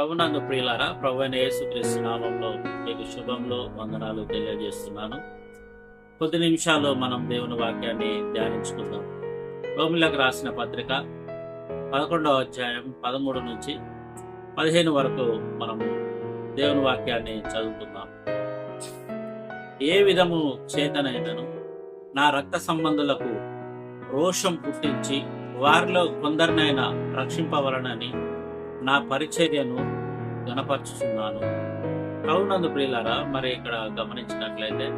ప్రభునందు ప్రియులారా ప్రభు అయిన యేసుక్రీస్తు నామంలో మీకు శుభంలో వందనాలు తెలియజేస్తున్నాను. కొద్ది నిమిషాల్లో మనం దేవుని వాక్యాన్ని ధ్యానించుకుందాం. రోమిలకు రాసిన పత్రిక పదకొండవ అధ్యాయం పదమూడు నుంచి పదిహేను వరకు మనము దేవుని వాక్యాన్ని చదువుకుందాం. ఏ విధము చేతనైనను నా రక్త సంబంధులకు రోషం పుట్టించి వారిలో కొందరినైనా రక్షింపవలనని నా పరిచర్యను గణపరుచుచున్నాను అవునందు ప్రియులారా మరి ఇక్కడ గమనించినట్లయితే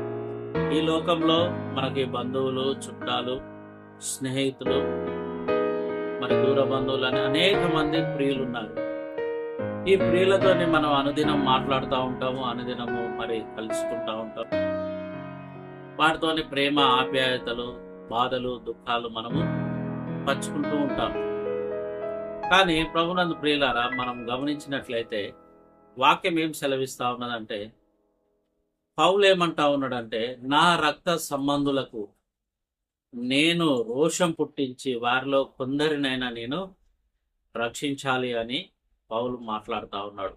ఈ లోకంలో మనకి బంధువులు చుట్టాలు స్నేహితులు మరి దూర బంధువులు అని అనేక మంది ప్రియులు ఉన్నారు ఈ ప్రియులతోని మనం అనుదినం మాట్లాడుతూ ఉంటాము అనుదినము మరి కలుసుకుంటూ ఉంటాం వారితోని ప్రేమ ఆప్యాయతలు బాధలు దుఃఖాలు మనము పంచుకుంటూ ఉంటాం కానీ ప్రభునందు ప్రియులారా మనం గమనించినట్లయితే వాక్యం ఏం సెలవిస్తా ఉన్నదంటే పౌలు ఏమంటా ఉన్నాడంటే నా రక్త సంబంధులకు నేను రోషం పుట్టించి వారిలో కొందరినైనా నేను రక్షించాలి అని పౌలు మాట్లాడుతూ ఉన్నాడు.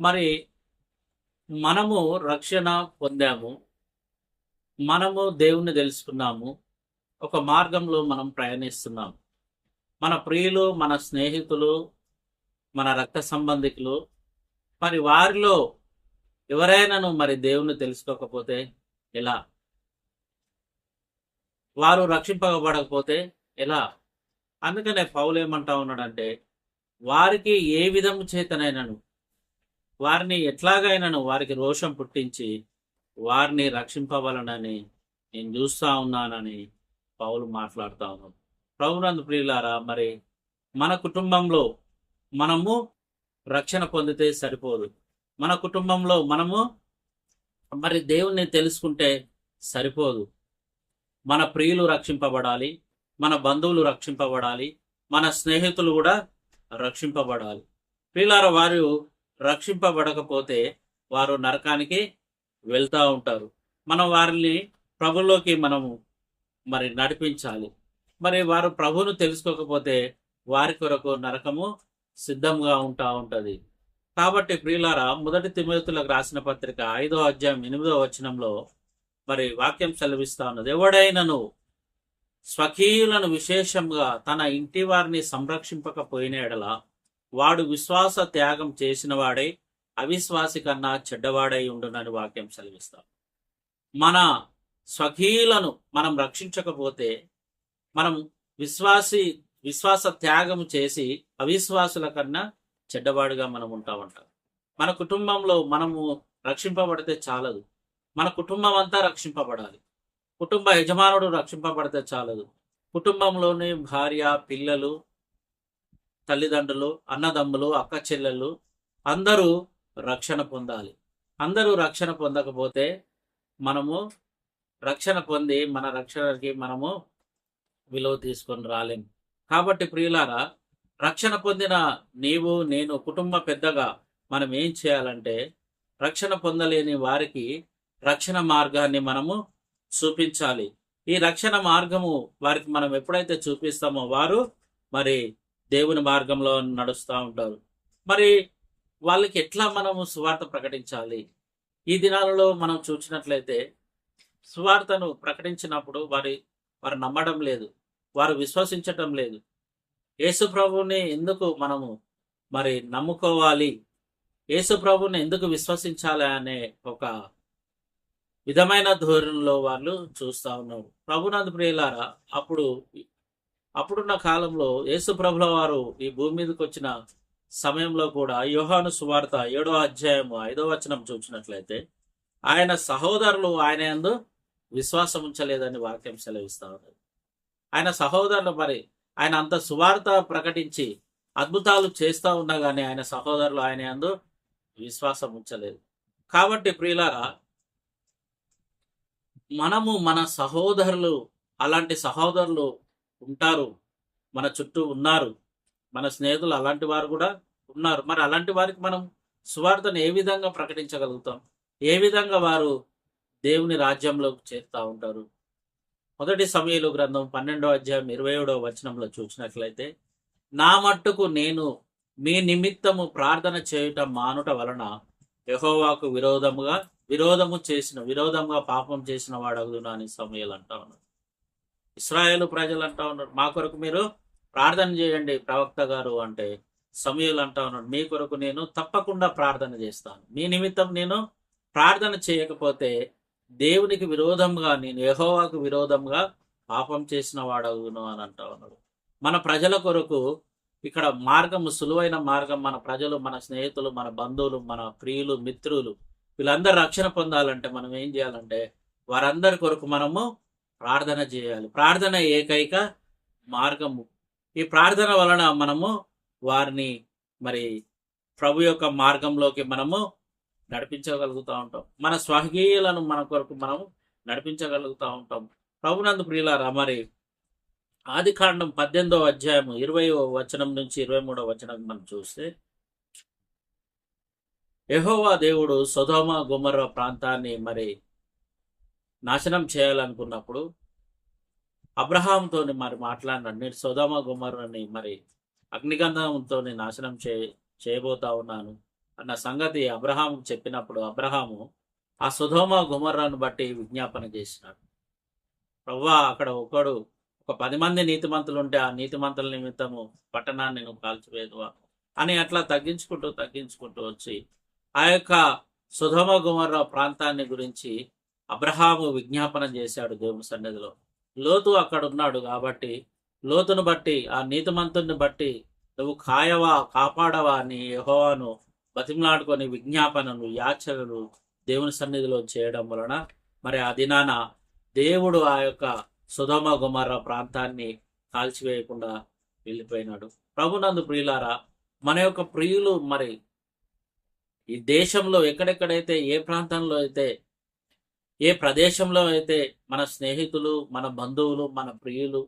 మరి మనము రక్షణ పొందాము మనము దేవుణ్ణి తెలుసుకున్నాము ఒక మార్గంలో మనం ప్రయాణిస్తున్నాము. మన ప్రియులు మన స్నేహితులు మన రక్త సంబంధికులు మరి వారిలో ఎవరైనాను మరి దేవుణ్ణి తెలుసుకోకపోతే ఎలా? వారు రక్షింపబడకపోతే ఎలా? అందుకనే పౌలు ఏమంటా ఉన్నాడంటే వారికి ఏ విధము చేతనైనను వారిని ఎట్లాగైనాను వారికి రోషం పుట్టించి వారిని రక్షింపవలనని నేను చూస్తా ఉన్నానని పౌలు మాట్లాడుతూ ఉన్నాడు. ప్రభునందు ప్రియులారా మరి మన కుటుంబంలో మనము రక్షణ పొందితే సరిపోదు. మన కుటుంబంలో మనము మరి దేవుణ్ణి తెలుసుకుంటే సరిపోదు. మన ప్రియులు రక్షింపబడాలి మన బంధువులు రక్షింపబడాలి మన స్నేహితులు కూడా రక్షింపబడాలి. ప్రియులార వారు రక్షింపబడకపోతే వారు నరకానికి వెళ్తూ ఉంటారు. మనం వారిని ప్రభులోకి మనము మరి నడిపించాలి. మరి వారు ప్రభువును తెలుసుకోకపోతే వారి కొరకు నరకము సిద్ధంగా ఉంటా ఉంటది. కాబట్టి ప్రియులారా మొదటి తిమోతులకు రాసిన పత్రిక ఐదో అధ్యాయం ఎనిమిదో వచనంలో మరి వాక్యం సెలవిస్తా ఉన్నది. ఎవడైనను స్వకీయులను విశేషంగా తన ఇంటి వారిని సంరక్షింపకపోయిన ఎడల వాడు విశ్వాస త్యాగం చేసిన వాడై అవిశ్వాసి కన్నా చెడ్డవాడై ఉండునని వాక్యం సెలవిస్తాం. మన స్వకీయులను మనం రక్షించకపోతే మనం విశ్వాసి విశ్వాస త్యాగం చేసి అవిశ్వాసుల కన్నా చెడ్డవాడుగా మనం ఉంటామంట. మన కుటుంబంలో మనము రక్షింపబడితే చాలదు. మన కుటుంబం అంతా రక్షింపబడాలి. కుటుంబ యజమానుడు రక్షింపబడితే చాలదు. కుటుంబంలోని భార్య పిల్లలు తల్లిదండ్రులు అన్నదమ్ములు అక్క చెల్లెళ్ళు అందరూ రక్షణ పొందాలి. అందరూ రక్షణ పొందకపోతే మనము రక్షణ పొంది మన రక్షణకి మనము విలువ తీసుకొని రాలేం. కాబట్టి ప్రియులారా రక్షణ పొందిన నీవు నేను కుటుంబ పెద్దగా మనం ఏం చేయాలంటే రక్షణ పొందలేని వారికి రక్షణ మార్గాన్ని మనము చూపించాలి. ఈ రక్షణ మార్గము వారికి మనం ఎప్పుడైతే చూపిస్తామో వారు మరి దేవుని మార్గంలో నడుస్తూ ఉంటారు. మరి వాళ్ళకి ఎట్లా మనము సువార్త ప్రకటించాలి? ఈ దినాలలో మనం చూసినట్లయితే సువార్తను ప్రకటించినప్పుడు వారి వారు నమ్మడం లేదు. వారు విశ్వసించటం లేదు. యేసు ప్రభువుని ఎందుకు మనము మరి నమ్ముకోవాలి? యేసు ప్రభువుని ఎందుకు విశ్వసించాలి అనే ఒక విధమైన ధోరణిలో వాళ్ళు చూస్తా ఉన్నారు. ప్రభునాథ్ ప్రియులారా అప్పుడు అప్పుడున్న కాలంలో యేసు ప్రభుల వారు ఈ భూమి మీదకి వచ్చిన సమయంలో కూడా యోహాను సువార్త ఏడో అధ్యాయము ఐదో వచనం చూసినట్లయితే ఆయన సహోదరులు ఆయన ఎందు విశ్వాసం ఉంచలేదని వాక్యం సెలవిస్తా ఉన్నారు ఆయన సహోదరులు మరి ఆయన అంత సువార్త ప్రకటించి అద్భుతాలు చేస్తూ ఉన్నా కానీ ఆయన సహోదరులు ఆయన అందు విశ్వాసం ఉంచలేదు. కాబట్టి ప్రియులారా మనము మన సహోదరులు అలాంటి సహోదరులు ఉంటారు మన చుట్టూ ఉన్నారు మన స్నేహితులు అలాంటి వారు కూడా ఉన్నారు. మరి అలాంటి వారికి మనం సువార్తను ఏ విధంగా ప్రకటించగలుగుతాం? ఏ విధంగా వారు దేవుని రాజ్యంలోకి చేరుతూ ఉంటారు? మొదటి సమయలు గ్రంథం పన్నెండో అధ్యాయం ఇరవై ఏడో వచనంలో చూసినట్లయితే నా మట్టుకు నేను మీ నిమిత్తము ప్రార్థన చేయుట మానుట వలన యహోవాకు విరోధముగా విరోధము చేసిన విరోధంగా పాపం చేసిన వాడగుదును అని సమయాలు అంటా ఉన్నారు. ఇస్రాయేల్ ప్రజలు అంటా ఉన్నారు మా కొరకు మీరు ప్రార్థన చేయండి ప్రవక్త గారు అంటే సమయాలు అంటా ఉన్నాడు మీ కొరకు నేను తప్పకుండా ప్రార్థన చేస్తాను. మీ నిమిత్తం నేను ప్రార్థన చేయకపోతే దేవునికి విరోధంగా నేను యహోవాకు విరోధంగా పాపం చేసిన వాడవును అని అంటా ఉన్నాడు. మన ప్రజల కొరకు ఇక్కడ మార్గము సులువైన మార్గం మన ప్రజలు మన స్నేహితులు మన బంధువులు మన ప్రియులు మిత్రులు వీళ్ళందరూ రక్షణ పొందాలంటే మనం ఏం చేయాలంటే వారందరి కొరకు మనము ప్రార్థన చేయాలి. ప్రార్థన ఏకైక మార్గము. ఈ ప్రార్థన వలన మనము వారిని మరి ప్రభు యొక్క మార్గంలోకి మనము నడిపించగలుగుతూ ఉంటాం. మన స్వహీయులను మన కొరకు మనము నడిపించగలుగుతూ ఉంటాం. ప్రభునందు ప్రియులారా మరి ఆది కాండం పద్దెనిమిదవ అధ్యాయము ఇరవై వచనం నుంచి ఇరవై మూడవ వచనం మనం చూస్తే యహోవా దేవుడు సుధోమ గుమర్ర ప్రాంతాన్ని మరి నాశనం చేయాలనుకున్నప్పుడు అబ్రహాంతో మరి మాట్లాడినాడు. నేను సుధోమ గుమర్రని మరి అగ్నిగంధంతో నాశనం చే చేయబోతా ఉన్నాను. అన్న సంగతి అబ్రహాం చెప్పినప్పుడు అబ్రహాము ఆ సుధోమ గుమర్రాను బట్టి విజ్ఞాపన చేసినాడు. ప్రవ్వా అక్కడ ఒకడు ఒక పది మంది నీతిమంతులు ఉంటే ఆ నీతిమంతుల నిమిత్తము పట్టణాన్ని నువ్వు కాల్చివేదువా అని అట్లా తగ్గించుకుంటూ తగ్గించుకుంటూ వచ్చి ఆ యొక్క సుధమ గుమర్ర ప్రాంతాన్ని గురించి అబ్రహాము విజ్ఞాపన చేశాడు దేవుని సన్నిధిలో. లోతు అక్కడ ఉన్నాడు కాబట్టి లోతును బట్టి ఆ నీతిమంతుని బట్టి నువ్వు కాయవా కాపాడవా అని యహోవాను బతిమలాడుకొని విజ్ఞాపనలు యాచనలు దేవుని సన్నిధిలో చేయడం వలన మరి ఆ దినాన దేవుడు ఆ యొక్క సుధమ గుమర ప్రాంతాన్ని కాల్చివేయకుండా వెళ్ళిపోయినాడు. ప్రభునందు ప్రియులారా మన యొక్క ప్రియులు మరి ఈ దేశంలో ఎక్కడెక్కడైతే ఏ ప్రాంతంలో అయితే ఏ ప్రదేశంలో అయితే మన స్నేహితులు మన బంధువులు మన ప్రియులు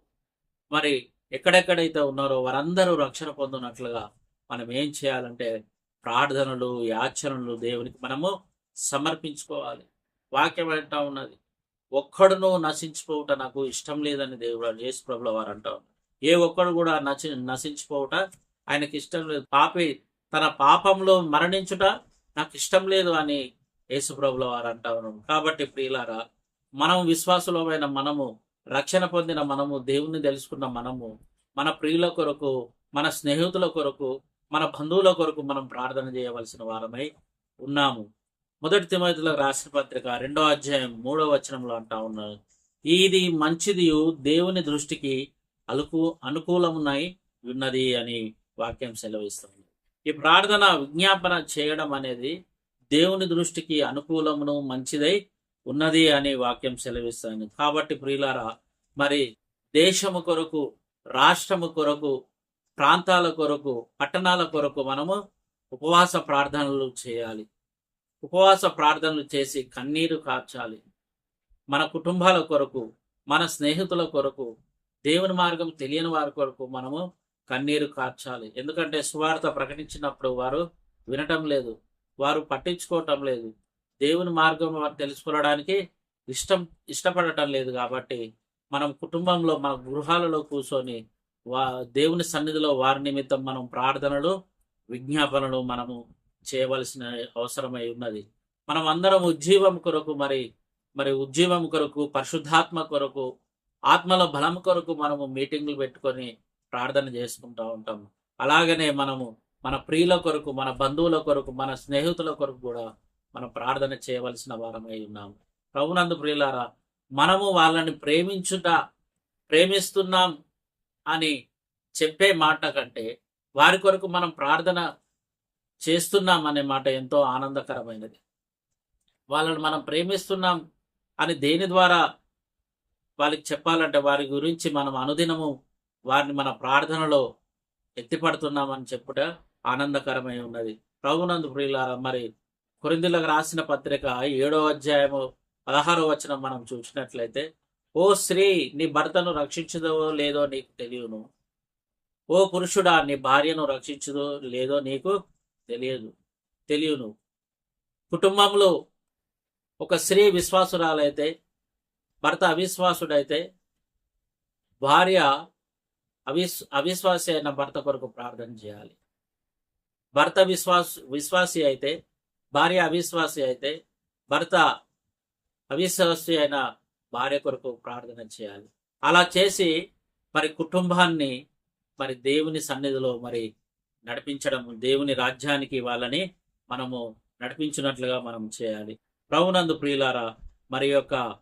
మరి ఎక్కడెక్కడైతే ఉన్నారో వారందరూ రక్షణ పొందినట్లుగా మనం ఏం చేయాలంటే ప్రార్థనలు యాచనలు దేవునికి మనము సమర్పించుకోవాలి. వాక్యం అంటా ఉన్నది ఒక్కడును నశించిపోవుట నాకు ఇష్టం లేదని దేవుడు యేసు ప్రభుల వారు అంటా ఉన్నారు. ఏ ఒక్కడు కూడా నశి నశించిపోవుట ఆయనకి ఇష్టం లేదు. పాపి తన పాపంలో మరణించుట నాకు ఇష్టం లేదు అని యేసు ప్రభుల వారు అంటా ఉన్నారు. కాబట్టి ప్రియులారా మనం విశ్వాసులమైన మనము రక్షణ పొందిన మనము దేవుణ్ణి తెలుసుకున్న మనము మన ప్రియుల కొరకు మన స్నేహితుల కొరకు మన బంధువుల కొరకు మనం ప్రార్థన చేయవలసిన వారమై ఉన్నాము. మొదటి తిమోతిలో రాసిన పత్రిక రెండో అధ్యాయం మూడో వచనంలో అంటా ఉన్నారు ఇది మంచిది దేవుని దృష్టికి అలుకు అనుకూలమునై ఉన్నది అని వాక్యం సెలవిస్తుంది. ఈ ప్రార్థన విజ్ఞాపన చేయడం అనేది దేవుని దృష్టికి అనుకూలమును మంచిదై ఉన్నది అని వాక్యం సెలవిస్తుంది. కాబట్టి ప్రియులారా మరి దేశము కొరకు రాష్ట్రము కొరకు ప్రాంతాల కొరకు పట్టణాల కొరకు మనము ఉపవాస ప్రార్థనలు చేయాలి. ఉపవాస ప్రార్థనలు చేసి కన్నీరు కార్చాలి మన కుటుంబాల కొరకు మన స్నేహితుల కొరకు దేవుని మార్గం తెలియని వారి కొరకు మనము కన్నీరు కార్చాలి ఎందుకంటే సువార్త ప్రకటించినప్పుడు వారు వినటం లేదు వారు పట్టించుకోవటం లేదు. దేవుని మార్గం వారు తెలుసుకోవడానికి ఇష్టం ఇష్టపడటం లేదు కాబట్టి మనం కుటుంబంలో మన గృహాలలో కూర్చొని వా దేవుని సన్నిధిలో వారి నిమిత్తం మనం ప్రార్థనలు విజ్ఞాపనలు మనము చేయవలసిన అవసరమై ఉన్నది. మనం అందరం ఉజ్జీవం కొరకు మరి మరి ఉజ్జీవం కొరకు పరిశుద్ధాత్మ కొరకు ఆత్మల బలం కొరకు మనము మీటింగ్లు పెట్టుకొని ప్రార్థన చేసుకుంటూ ఉంటాము. అలాగనే మనము మన ప్రియుల కొరకు మన బంధువుల కొరకు మన స్నేహితుల కొరకు కూడా మనం ప్రార్థన చేయవలసిన వారమై ఉన్నాము. ప్రభునందు ప్రియులారా మనము వాళ్ళని ప్రేమించుట ప్రేమిస్తున్నాం అని చెప్పే మాట కంటే వారి కొరకు మనం ప్రార్థన చేస్తున్నాం అనే మాట ఎంతో ఆనందకరమైనది. వాళ్ళని మనం ప్రేమిస్తున్నాం అని దేని ద్వారా వాళ్ళకి చెప్పాలంటే వారి గురించి మనం అనుదినము వారిని మన ప్రార్థనలో ఎత్తిపడుతున్నామని చెప్పుట ఆనందకరమై ఉన్నది. ప్రభునందు ప్రియులారా మరి కొరిందులకు రాసిన పత్రిక ఏడో అధ్యాయము పదహారో వచనం మనం చూసినట్లయితే ఓ స్త్రీ నీ భర్తను రక్షించదో లేదో నీకు తెలియను. ఓ పురుషుడా నీ భార్యను రక్షించదో లేదో నీకు తెలియదు తెలియను. కుటుంబంలో ఒక స్త్రీ విశ్వాసురాలైతే భర్త అవిశ్వాసుడైతే భార్య అవిస్ అవిశ్వాసి అయిన భర్త కొరకు ప్రార్థన చేయాలి. భర్త విశ్వాస విశ్వాసి అయితే భార్య అవిశ్వాసి అయితే భర్త అవిశ్వాసి అయిన భార్య కొరకు ప్రార్థన చేయాలి. అలా చేసి మరి కుటుంబాన్ని మరి దేవుని సన్నిధిలో మరి నడిపించడం దేవుని రాజ్యానికి వాళ్ళని మనము నడిపించినట్లుగా మనం చేయాలి. ప్రభునందు ప్రియులారా మరి యొక్క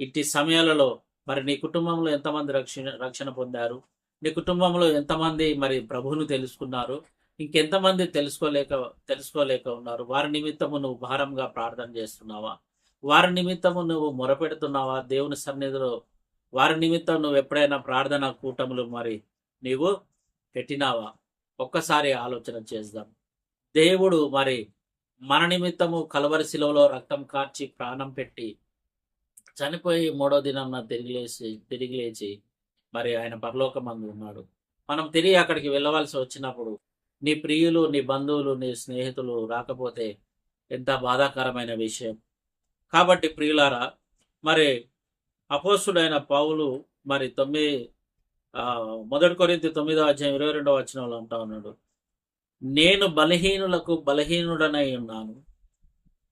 ఇట్టి సమయాలలో మరి నీ కుటుంబంలో ఎంతమంది రక్షణ రక్షణ పొందారు? నీ కుటుంబంలో ఎంతమంది మరి ప్రభువును తెలుసుకున్నారు? ఇంకెంతమంది తెలుసుకోలేక తెలుసుకోలేక ఉన్నారు? వారి నిమిత్తము నువ్వు భారంగా ప్రార్థన చేస్తున్నావా? వారి నిమిత్తము నువ్వు మొరపెడుతున్నావా? దేవుని సన్నిధిలో వారి నిమిత్తం నువ్వు ఎప్పుడైనా ప్రార్థన కూటములు మరి నీవు పెట్టినావా? ఒక్కసారి ఆలోచన చేద్దాం. దేవుడు మరి మన నిమిత్తము కలవరి శిలవలో రక్తం కార్చి ప్రాణం పెట్టి చనిపోయి మూడో దినం తిరిగి లేచి తిరిగి లేచి మరి ఆయన పరలోకమందు ఉన్నాడు. మనం తిరిగి అక్కడికి వెళ్ళవలసి వచ్చినప్పుడు నీ ప్రియులు నీ బంధువులు నీ స్నేహితులు రాకపోతే ఎంత బాధాకరమైన విషయం. కాబట్టి ప్రియులారా మరి అపోస్తుడైన పౌలు మరి తొమ్మిది మొదటి కొరింత తొమ్మిదో అధ్యాయం ఇరవై రెండవ వచనంలో అంటా ఉన్నాడు నేను బలహీనులకు బలహీనుడనై ఉన్నాను.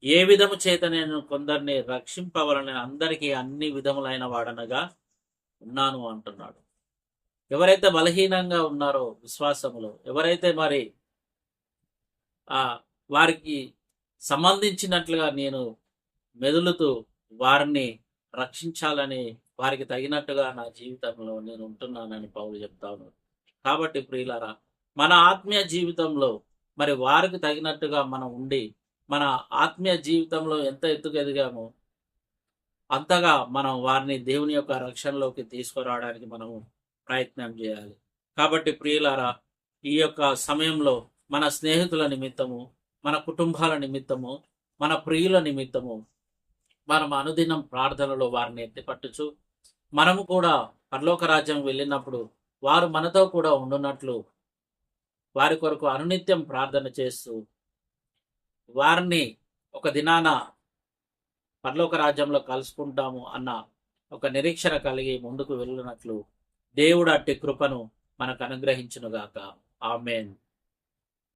ఏ విధము చేత నేను కొందరిని రక్షింపవలని అందరికీ అన్ని విధములైన వాడనగా ఉన్నాను అంటున్నాడు. ఎవరైతే బలహీనంగా ఉన్నారో విశ్వాసములో ఎవరైతే మరి ఆ వారికి సంబంధించినట్లుగా నేను మెదులుతూ వారిని రక్షించాలని వారికి తగినట్టుగా నా జీవితంలో నేను ఉంటున్నానని పౌలు చెప్తాను కాబట్టి ప్రియులారా మన ఆత్మీయ జీవితంలో మరి వారికి తగినట్టుగా మనం ఉండి మన ఆత్మీయ జీవితంలో ఎంత ఎత్తుకు ఎదిగామో అంతగా మనం వారిని దేవుని యొక్క రక్షణలోకి తీసుకురావడానికి మనము ప్రయత్నం చేయాలి. కాబట్టి ప్రియులారా ఈ యొక్క సమయంలో మన స్నేహితుల నిమిత్తము మన కుటుంబాల నిమిత్తము మన ప్రియుల నిమిత్తము మనం అనుదినం ప్రార్థనలో వారిని ఎత్తిపట్టుచు మనము కూడా పరలోక రాజ్యం వెళ్ళినప్పుడు వారు మనతో కూడా ఉండున్నట్లు వారి కొరకు అనునిత్యం ప్రార్థన చేస్తూ వారిని ఒక దినాన పరలోక రాజ్యంలో కలుసుకుంటాము అన్న ఒక నిరీక్షణ కలిగి ముందుకు వెళ్ళినట్లు దేవుడు అట్టి కృపను మనకు అనుగ్రహించునుగాక. ఆమెన్.